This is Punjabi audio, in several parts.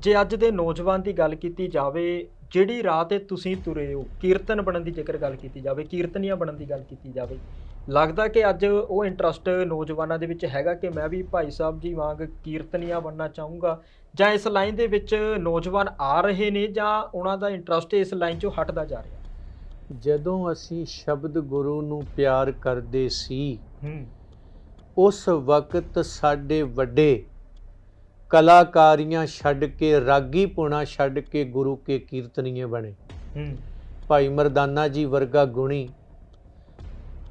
ਜੇ ਅੱਜ ਦੇ ਨੌਜਵਾਨ ਦੀ ਗੱਲ ਕੀਤੀ ਜਾਵੇ ਜਿਹੜੀ ਰਾਹ ਤੇ ਤੁਸੀਂ ਤੁਰੇ ਹੋ ਕੀਰਤਨ ਬਣਨ ਦੀ ਜੇਕਰ ਗੱਲ ਕੀਤੀ ਜਾਵੇ ਕੀਰਤਨੀਆ ਬਣਨ ਦੀ ਗੱਲ ਕੀਤੀ ਜਾਵੇ ਲੱਗਦਾ ਕਿ ਅੱਜ ਉਹ ਇੰਟਰਸਟ ਨੌਜਵਾਨਾਂ ਦੇ ਵਿੱਚ ਹੈਗਾ ਕਿ ਮੈਂ ਵੀ ਭਾਈ ਸਾਹਿਬ ਜੀ ਵਾਂਗ ਕੀਰਤਨੀਆ ਬਣਨਾ ਚਾਹੂੰਗਾ? ਜਾਂ ਇਸ ਲਾਈਨ ਦੇ ਵਿੱਚ ਨੌਜਵਾਨ ਆ ਰਹੇ ਨੇ ਜਾਂ ਉਹਨਾਂ ਦਾ ਇੰਟਰਸਟ ਇਸ ਲਾਈਨ 'ਚੋਂ ਹਟਦਾ ਜਾ ਰਿਹਾ? ਜਦੋਂ ਅਸੀਂ ਸ਼ਬਦ ਗੁਰੂ ਨੂੰ ਪਿਆਰ ਕਰਦੇ ਸੀ ਉਸ ਵਕਤ ਸਾਡੇ ਵੱਡੇ ਕਲਾਕਾਰੀਆਂ ਛੱਡ ਕੇ ਰਾਗੀ ਪੁਣਾ ਛੱਡ ਕੇ ਗੁਰੂ ਕੇ ਕੀਰਤਨੀਏ ਬਣੇ। ਹੂੰ। ਭਾਈ ਮਰਦਾਨਾ ਜੀ ਵਰਗਾ ਗੁਣੀ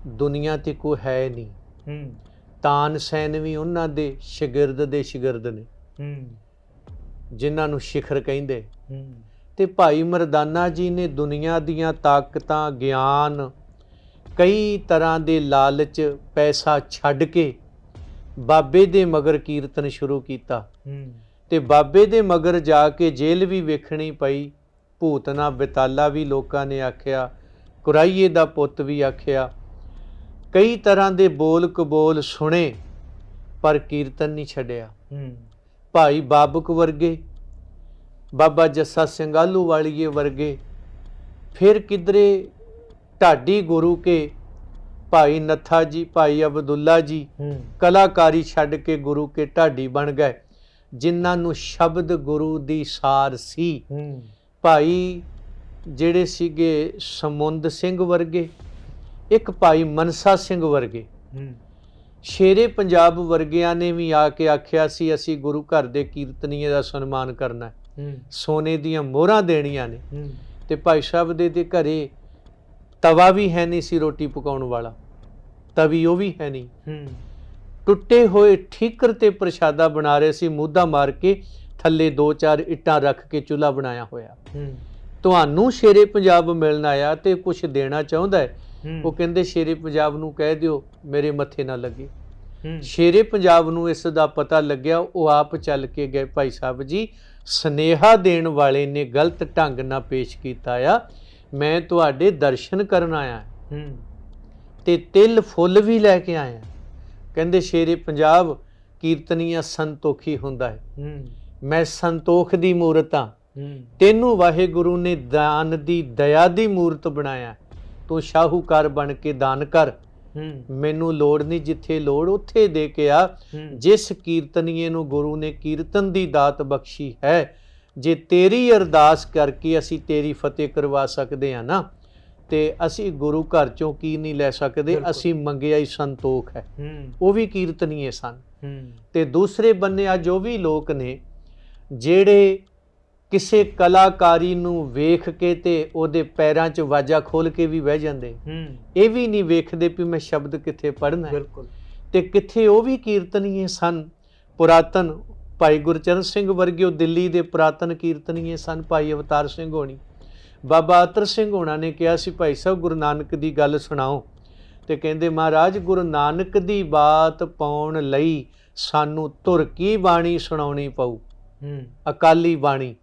ਦੁਨੀਆ ਤੇ ਕੋਈ ਹੈ ਨਹੀਂ। ਹੂੰ। ਤਾਨ ਸੈਨ ਵੀ ਉਹਨਾਂ ਦੇ ਸ਼ਾਗਿਰਦ ਦੇ ਸ਼ਾਗਿਰਦ ਨੇ। ਹੂੰ। ਜਿਨ੍ਹਾਂ ਨੂੰ ਸ਼ਿਖਰ ਕਹਿੰਦੇ। ਹੂੰ। ਤੇ ਭਾਈ ਮਰਦਾਨਾ ਜੀ ਨੇ ਦੁਨੀਆ ਦੀਆਂ ਤਾਕਤਾਂ ਗਿਆਨ ਕਈ ਤਰ੍ਹਾਂ ਦੇ ਲਾਲਚ ਪੈਸਾ ਛੱਡ ਕੇ ਬਾਬੇ ਦੇ ਮਗਰ ਕੀਰਤਨ ਸ਼ੁਰੂ ਕੀਤਾ। ਤੇ ਬਾਬੇ ਦੇ ਮਗਰ ਜਾ ਕੇ ਜੇਲ੍ਹ ਵੀ ਵੇਖਣੀ ਪਈ। ਭੂਤਨਾ ਬਿਤਾਲਾ ਵੀ ਲੋਕਾਂ ਨੇ ਆਖਿਆ। ਕੁਰਾਈਏ ਦਾ ਪੁੱਤ ਵੀ ਆਖਿਆ। ਕਈ ਤਰ੍ਹਾਂ ਦੇ ਬੋਲ ਕਬੋਲ ਸੁਣੇ ਪਰ ਕੀਰਤਨ ਨਹੀਂ ਛੱਡਿਆ। ਭਾਈ ਬਾਬਕ ਵਰਗੇ ਬਾਬਾ ਜੱਸਾ ਸਿੰਘਾਲੂ ਵਾਲੀਏ ਵਰਗੇ ਫਿਰ ਕਿਧਰੇ ਢਾਡੀ ਗੁਰੂ ਕੇ ਭਾਈ ਨੱਥਾ ਜੀ ਭਾਈ ਅਬਦੁੱਲਾ ਜੀ ਕਲਾਕਾਰੀ ਛੱਡ ਕੇ ਗੁਰੂ ਕੇ ਢਾਡੀ ਬਣ ਗਏ। ਜਿਨ੍ਹਾਂ ਨੂੰ ਸ਼ਬਦ ਗੁਰੂ ਦੀ ਸਾਰ ਸੀ। ਭਾਈ ਜਿਹੜੇ ਸੀਗੇ ਸਮੁੰਦ ਸਿੰਘ ਵਰਗੇ ਇੱਕ ਭਾਈ ਮਨਸਾ ਸਿੰਘ ਵਰਗੇ। ਸ਼ੇਰੇ ਪੰਜਾਬ ਵਰਗਿਆਂ ਨੇ ਵੀ ਆ ਕੇ ਆਖਿਆ ਸੀ ਅਸੀਂ ਗੁਰੂ ਘਰ ਦੇ ਕੀਰਤਨੀਏ ਦਾ ਸਨਮਾਨ ਕਰਨਾ ਸੋਨੇ ਦੀਆਂ ਮੋਹਰਾਂ ਦੇਣੀਆਂ ਨੇ। ਤੇ ਭਾਈ ਸਾਹਿਬ ਦੇ ਤੇ ਘਰੇ ਤਵਾ ਵੀ ਹੈ ਨਹੀਂ ਸੀ ਰੋਟੀ ਪਕਾਉਣ ਵਾਲਾ ਤਵੀ ਉਹ ਵੀ ਹੈ ਨਹੀਂ। ਹੂੰ। ਟੁੱਟੇ ਹੋਏ ਠੀਕਰ ਤੇ ਪ੍ਰਸ਼ਾਦਾ ਬਣਾ ਰਹੇ ਸੀ ਮੂਧਾ ਮਾਰ ਕੇ ਥੱਲੇ ਦੋ ਚਾਰ ਇੱਟਾਂ ਰੱਖ ਕੇ ਚੁੱਲ੍ਹਾ ਬਣਾਇਆ ਹੋਇਆ। ਹੂੰ। ਤੁਹਾਨੂੰ ਸ਼ੇਰੇ ਪੰਜਾਬ ਮਿਲਣ ਆਇਆ ਤੇ ਕੁਝ ਦੇਣਾ ਚਾਹੁੰਦਾ ਹੈ? ਉਹ ਕਹਿੰਦੇ ਸ਼ੇਰੇ ਪੰਜਾਬ ਨੂੰ ਕਹਿ ਦਿਓ ਮੇਰੇ ਮੱਥੇ ਨਾ ਲੱਗੇ। ਸ਼ੇਰੇ ਪੰਜਾਬ ਨੂੰ ਇਸ ਦਾ ਪਤਾ ਲੱਗਿਆ ਉਹ ਆਪ ਚੱਲ ਕੇ ਗਏ। ਭਾਈ ਸਾਹਿਬ ਜੀ ਸਨੇਹਾ ਦੇਣ ਵਾਲੇ ਨੇ ਗਲਤ ਢੰਗ ਨਾਲ ਪੇਸ਼ ਕੀਤਾ ਆ। ਮੈਂ ਤੁਹਾਡੇ ਦਰਸ਼ਨ ਕਰਨ ਆਇਆ ਹੂੰ। ਤੇ ਤਿਲ ਫੁੱਲ ਵੀ ਲੈ ਕੇ ਆਇਆ ਕਹਿੰਦੇ ਸ਼ੇਰੇ ਪੰਜਾਬ ਕੀਰਤਨੀਆ ਸੰਤੋਖੀ ਹੁੰਦਾ ਹੈ। ਹੂੰ। ਮੈਂ ਸੰਤੋਖ ਦੀ ਮੂਰਤ ਹੂੰ। ਤੈਨੂੰ ਵਾਹਿਗੁਰੂ ਨੇ ਦਾਨ ਦੀ ਦਇਆ ਦੀ ਮੂਰਤ ਬਣਾਇਆ। ਤੂੰ ਸ਼ਾਹੂਕਾਰ ਬਣ ਕੇ ਦਾਨ ਕਰ। ਮੈਨੂੰ ਲੋੜ ਨਹੀਂ ਜਿੱਥੇ ਲੋੜ ਉੱਥੇ ਦੇ ਕੇ ਆ। ਜਿਸ ਕੀਰਤਨੀਏ ਨੂੰ ਗੁਰੂ ਨੇ ਕੀਰਤਨ ਦੀ ਦਾਤ ਬਖਸ਼ੀ ਹੈ ਜੇ ਤੇਰੀ ਅਰਦਾਸ ਕਰਕੇ ਅਸੀਂ ਤੇਰੀ ਫਤਿਹ ਕਰਵਾ ਸਕਦੇ ਆ ਨਾ ਤੇ ਅਸੀਂ ਗੁਰੂ ਘਰ ਚੋਂ ਕੀ ਨਹੀਂ ਲੈ ਸਕਦੇ। ਅਸੀਂ ਮੰਗਿਆ ਹੀ ਸੰਤੋਖ ਹੈ। ਉਹ ਵੀ ਕੀਰਤਨੀਏ ਸਨ। ਤੇ ਦੂਸਰੇ ਬੰਨੇ ਅੱਜ ਉਹ ਵੀ ਲੋਕ ਨੇ ਜਿਹੜੇ ਕਿਸੇ ਕਲਾਕਾਰੀ ਨੂੰ ਵੇਖ ਕੇ ਤੇ ਉਹਦੇ ਪੈਰਾਂ 'ਚ ਵਾਜਾ ਖੋਲ ਕੇ ਵੀ ਬਹਿ ਜਾਂਦੇ। ਇਹ ਵੀ ਨਹੀਂ ਵੇਖਦੇ ਵੀ ਮੈਂ ਸ਼ਬਦ ਕਿੱਥੇ ਹੈ। ਬਿਲਕੁਲ। ਤੇ ਕਿੱਥੇ ਉਹ ਵੀ ਕੀਰਤਨੀਏ ਸਨ ਪੁਰਾਤਨ ਭਾਈ ਗੁਰਚਰਨ ਸਿੰਘ ਵਰਗੇ ਉਹ ਦਿੱਲੀ ਦੇ ਪੁਰਾਤਨ ਕੀਰਤਨੀਏ ਸਨ ਭਾਈ ਅਵਤਾਰ ਸਿੰਘ ਹੋਣੀ। ਬਾਬਾ ਅਤਰ ਸਿੰਘ ਹੋਣਾ ਨੇ ਕਿਹਾ ਸੀ ਭਾਈ ਸਾਹਿਬ ਗੁਰੂ ਨਾਨਕ ਦੀ ਗੱਲ ਸੁਣਾਓ। ਤੇ ਕਹਿੰਦੇ ਮਹਾਰਾਜ ਗੁਰੂ ਨਾਨਕ ਦੀ ਬਾਤ ਪਾਉਣ ਲਈ ਸਾਨੂੰ ਧੁਰ ਕੀ ਬਾਣੀ ਸੁਣਾਉਣੀ ਪਊ? ਅਕਾਲੀ ਬਾਣੀ।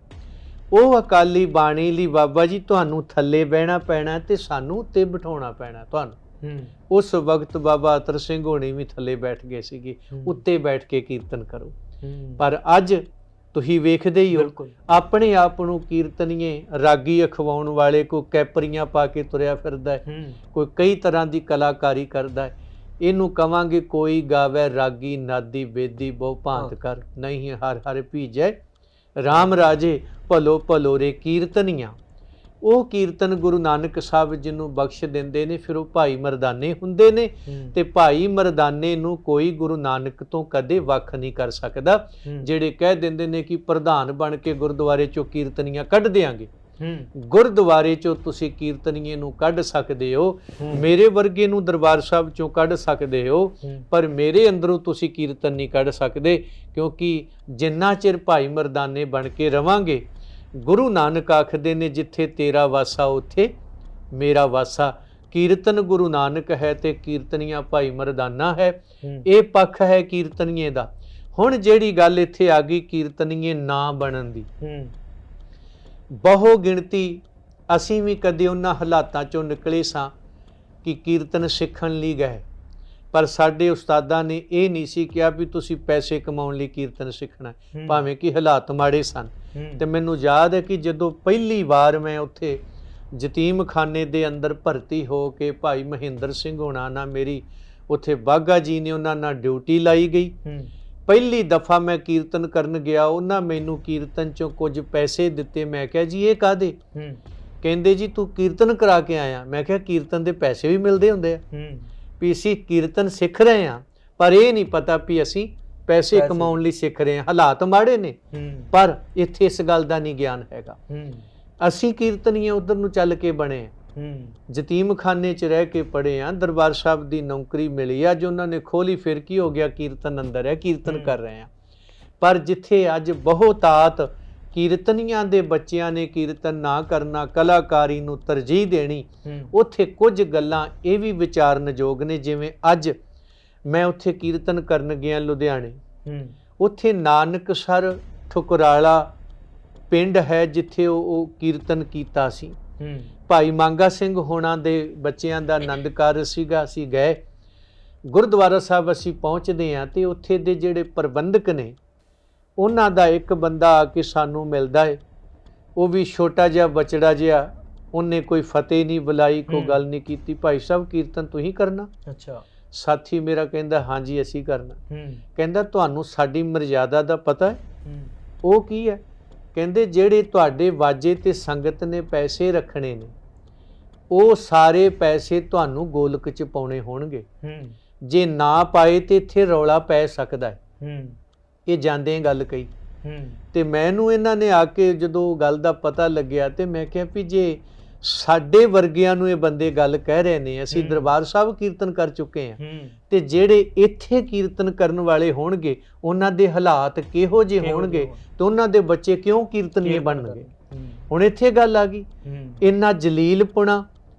ਉਹ ਅਕਾਲੀ ਬਾਣੀ ਲਈ ਬਾਬਾ ਜੀ ਤੁਹਾਨੂੰ ਥੱਲੇ ਬਹਿਣਾ ਪੈਣਾ ਤੇ ਸਾਨੂੰ ਉੱਤੇ ਬਿਠਾਉਣਾ ਪੈਣਾ ਤੁਹਾਨੂੰ। ਉਸ ਵਕਤ ਬਾਬਾ ਅਤਰ ਸਿੰਘ ਹੋਣੀ ਵੀ ਥੱਲੇ ਬੈਠ ਗਏ ਸੀਗੇ। ਉੱਤੇ ਬੈਠ ਕੇ ਕੀਰਤਨ ਕਰੋ। ਪਰ ਅੱਜ ਤੁਸੀਂ ਵੇਖਦੇ ਹੀ ਹੋ ਆਪਣੇ ਆਪ ਨੂੰ ਕੀਰਤਨੀਏ ਰਾਗੀ ਅਖਵਾਉਣ ਵਾਲੇ ਕੋ ਕੈਪਰੀਆਂ ਪਾ ਕੇ ਤੁਰਿਆ ਫਿਰਦਾ ਹੈ ਕੋਈ ਕਈ ਤਰ੍ਹਾਂ ਦੀ ਕਲਾਕਾਰੀ ਕਰਦਾ ਹੈ। ਇਹਨੂੰ ਕਵਾਂਗੇ ਕੋਈ ਗਾਵੇ ਰਾਗੀ ਨਾਦੀ ਬੇਦੀ ਬਹੁ ਭਾਂਤ। ਕਰ। ਨਹੀਂ ਹਰ ਹਰ ਭੀਜੈ। RAM ਰਾਜੇ ਭਲੋ ਭਲੋ ਰੇ ਕੀਰਤਨੀਆਂ। ਉਹ ਕੀਰਤਨ ਗੁਰੂ ਨਾਨਕ ਸਾਹਿਬ ਜੀ ਨੂੰ ਬਖਸ਼ ਦਿੰਦੇ ਨੇ ਫਿਰ ਉਹ ਭਾਈ ਮਰਦਾਨੇ ਹੁੰਦੇ ਨੇ ਤੇ ਭਾਈ ਮਰਦਾਨੇ ਨੂੰ ਕੋਈ ਗੁਰੂ ਨਾਨਕ ਤੋਂ ਕਦੇ ਵੱਖ ਨਹੀਂ ਕਰ ਸਕਦਾ ਜਿਹੜੇ ਕਹਿ ਦਿੰਦੇ ਨੇ ਕਿ ਪ੍ਰਧਾਨ ਬਣ ਕੇ ਗੁਰਦੁਆਰੇ ਚੋਂ ਕੀਰਤਨੀਆਂ ਕੱਢ ਦਿਆਂਗੇ। ਹੂੰ। ਗੁਰਦੁਆਰੇ ਚੋਂ ਤੁਸੀਂ ਕੀਰਤਨੀਏ ਨੂੰ ਕੱਢ ਸਕਦੇ ਹੋ। ਮੇਰੇ ਵਰਗੇ ਨੂੰ ਦਰਬਾਰ ਸਾਹਿਬ ਚੋਂ ਕੱਢ ਸਕਦੇ ਹੂੰ। ਪਰ ਮੇਰੇ ਅੰਦਰੋਂ ਤੁਸੀਂ ਕੀਰਤਨ ਨਹੀਂ ਕੱਢ ਸਕਦੇ ਕਿਉਂਕਿ ਜਿੰਨਾ ਚਿਰ ਭਾਈ ਮਰਦਾਨੇ ਬਣ ਕੇ ਰਵਾਂਗੇ ਗੁਰੂ ਨਾਨਕ ਆਖਦੇ ਨੇ ਜਿੱਥੇ ਤੇਰਾ ਵਾਸਾ ਉੱਥੇ ਮੇਰਾ ਵਾਸਾ। ਕੀਰਤਨ ਗੁਰੂ ਨਾਨਕ ਹੈ ਤੇ ਕੀਰਤਨੀਆ ਭਾਈ ਮਰਦਾਨਾ ਹੈ। ਇਹ ਪੱਖ ਹੈ ਕੀਰਤਨੀਏ ਦਾ। ਹੁਣ ਜਿਹੜੀ ਗੱਲ ਇੱਥੇ ਆ ਗਈ ਕੀਰਤਨੀਏ ਨਾ ਬਣਨ ਦੀ। ਬਹੁ ਗਿਣਤੀ ਅਸੀਂ ਵੀ ਕਦੇ ਉਹਨਾਂ ਹਾਲਾਤਾਂ ਚੋਂ ਨਿਕਲੇ ਸਾਂ ਕਿ ਕੀਰਤਨ ਸਿੱਖਣ ਲਈ ਗਏ। ਪਰ ਸਾਡੇ ਉਸਤਾਦਾਂ ਨੇ ਇਹ ਨਹੀਂ ਸੀ ਕਿਹਾ ਵੀ ਤੁਸੀਂ ਪੈਸੇ ਕਮਾਉਣ ਲਈ ਕੀਰਤਨ ਸਿੱਖਣਾ। ਭਾਵੇਂ ਕਿ ਹਾਲਾਤ ਮਾੜੇ ਸਨ। ਤੇ ਮੈਨੂੰ ਯਾਦ ਹੈ ਕਿ ਜਦੋਂ ਪਹਿਲੀ ਵਾਰ ਮੈਂ ਉੱਥੇ ਯਤੀਮਖਾਨੇ ਦੇ ਅੰਦਰ ਭਰਤੀ ਹੋ ਕੇ ਭਾਈ ਮਹਿੰਦਰ ਸਿੰਘ ਹੋਣਾ ਨਾਲ ਮੇਰੀ ਉੱਥੇ ਬਾਗਾ ਜੀ ਨੇ ਉਹਨਾਂ ਨਾਲ ਡਿਊਟੀ ਲਾਈ ਗਈ। ਪਹਿਲੀ ਦਫਾ ਮੈਂ ਕੀਰਤਨ ਕਰਨ ਗਿਆ ਉਹਨਾਂ ਮੈਨੂੰ ਕੀਰਤਨ ਚੋਂ ਕੁਝ ਪੈਸੇ ਦਿੱਤੇ। ਮੈਂ ਕਿਹਾ ਜੀ ਇਹ ਕਾਦੇ ਕਹਿੰਦੇ ਜੀ ਤੂੰ ਕੀਰਤਨ ਕਰਾ ਕੇ ਆਇਆ। ਮੈਂ ਕਿਹਾ ਕੀਰਤਨ ਦੇ ਪੈਸੇ ਵੀ ਮਿਲਦੇ ਹੁੰਦੇ ਆ? ਵੀ ਅਸੀਂ ਕੀਰਤਨ ਸਿੱਖ ਰਹੇ ਹਾਂ ਪਰ ਇਹ ਨਹੀਂ ਪਤਾ ਵੀ ਅਸੀਂ ਪੈਸੇ। ਕਮਾਉਣ ਲਈ ਸਿੱਖ ਰਹੇ ਹਾਂ ਹਾਲਾਤ ਮਾੜੇ ਨੇ ਪਰ ਇੱਥੇ ਇਸ ਗੱਲ ਦਾ ਨਹੀਂ ਗਿਆਨ ਹੈਗਾ। ਅਸੀਂ ਕੀਰਤਨੀਏ ਉਧਰ ਨੂੰ ਚੱਲ ਕੇ ਬਣੇ ਯਤੀਮਖਾਨੇ 'ਚ ਰਹਿ ਕੇ ਪੜੇ ਆ ਦਰਬਾਰ ਸਾਹਿਬ ਦੀ ਨੌਕਰੀ ਮਿਲੀ ਅੱਜ ਉਹਨਾਂ ਨੇ ਖੋਲੀ ਫਿਰ ਕੀ ਹੋ ਗਿਆ? ਕੀਰਤਨ ਅੰਦਰ ਹੈ ਕੀਰਤਨ। ਕਰ ਰਹੇ ਆ ਪਰ ਜਿੱਥੇ ਅੱਜ ਬਹੁਤਾਤ ਕੀਰਤਨੀਆਂ ਦੇ ਬੱਚਿਆਂ ਨੇ ਕੀਰਤਨ ਨਾ ਕਰਨਾ ਕਲਾਕਾਰੀ ਨੂੰ ਤਰਜੀਹ ਦੇਣੀ ਉੱਥੇ ਕੁਝ ਗੱਲਾਂ ਇਹ ਵੀ ਵਿਚਾਰਨਯੋਗ ਨੇ ਜਿਵੇਂ ਅੱਜ ਮੈਂ ਉੱਥੇ ਕੀਰਤਨ ਕਰਨ ਗਿਆ ਲੁਧਿਆਣੇ। ਉੱਥੇ ਨਾਨਕਸਰ ਠੁਕਰਾਲਾ ਪਿੰਡ ਹੈ ਜਿੱਥੇ ਉਹ ਕੀਰਤਨ ਕੀਤਾ ਸੀ। ਭਾਈ ਮੰਗਾ ਸਿੰਘ ਹੋਣਾ ਦੇ ਬੱਚਿਆਂ ਦਾ ਆਨੰਦ ਕਾਰਜ ਸੀਗਾ ਅਸੀਂ ਗਏ। ਗੁਰਦੁਆਰਾ ਸਾਹਿਬ ਅਸੀਂ ਪਹੁੰਚਦੇ ਹਾਂ ਤੇ ਉੱਥੇ ਦੇ ਜਿਹੜੇ ਪ੍ਰਬੰਧਕ ਨੇ ਉਹਨਾਂ ਦਾ ਇੱਕ ਬੰਦਾ ਆ ਕੇ ਸਾਨੂੰ ਮਿਲਦਾ ਹੈ ਉਹ ਵੀ ਛੋਟਾ ਜਿਹਾ ਬਚੜਾ ਜਿਹਾ। ਉਹਨੇ ਕੋਈ ਫਤਿਹ ਨਹੀਂ ਬੁਲਾਈ ਕੋਈ। ਗੱਲ ਨਹੀਂ ਕੀਤੀ। ਭਾਈ ਸਾਹਿਬ ਕੀਰਤਨ ਤੁਸੀਂ ਕਰਨਾ? ਅੱਛਾ। ਸਾਥੀ ਮੇਰਾ ਕਹਿੰਦਾ ਹਾਂਜੀ ਅਸੀਂ ਕਰਨਾ। ਕਹਿੰਦਾ ਤੁਹਾਨੂੰ ਸਾਡੀ ਮਰਜ਼ਾਦਾ ਦਾ ਪਤਾ ਹੈ। ਉਹ ਕੀ ਹੈ ਕਹਿੰਦੇ ਜਿਹੜੇ ਤੁਹਾਡੇ ਵਾਜੇ ਤੇ ਸੰਗਤ ਨੇ ਪੈਸੇ ਰੱਖਣੇ ਨੇ ਉਹ ਸਾਰੇ ਪੈਸੇ ਤੁਹਾਨੂੰ ਗੋਲਕ ਚ ਪਾਉਣੇ ਹੋਣਗੇ। ਜੇ ਨਾ ਪਾਏ ਤੇ ਇੱਥੇ ਰੌਲਾ ਪੈ ਸਕਦਾ ਹੈ ਹੂੰ। ਇਹ ਜਾਂਦੇ ਗੱਲ ਕਹੀ। ਹੂੰ। ਤੇ ਮੈਨੂੰ ਇਹਨਾਂ ਨੇ ਆ ਕੇ ਜਦੋਂ ਗੱਲ ਦਾ ਪਤਾ ਲੱਗਿਆ ਤੇ ਮੈਂ ਕਿਹਾ ਵੀ ਜੇ ਸਾਡੇ ਵਰਗਿਆਂ ਨੂੰ ਇਹ ਬੰਦੇ ਗੱਲ ਕਹਿ ਰਹੇ ਨੇ ਅਸੀਂ। ਦਰਬਾਰ ਸਾਹਿਬ ਕੀਰਤਨ ਕਰ ਚੁੱਕੇ ਹਾਂ ਹੂੰ। ਤੇ ਜਿਹੜੇ ਇੱਥੇ ਕੀਰਤਨ ਕਰਨ ਵਾਲੇ ਹੋਣਗੇ ਉਹਨਾਂ ਦੇ ਹਾਲਾਤ ਕਿਹੋ ਜਿਹੇ ਹੋਣਗੇ ਤੇ ਉਹਨਾਂ ਦੇ ਬੱਚੇ ਕਿਉਂ ਕੀਰਤਨੀਏ ਕੀਰਤਨ ਬਣਨਗੇ? ਹੁਣ ਇੱਥੇ ਗੱਲ ਆ ਗਈ। ਇੰਨਾ ਜਲੀਲਪੁਣਾ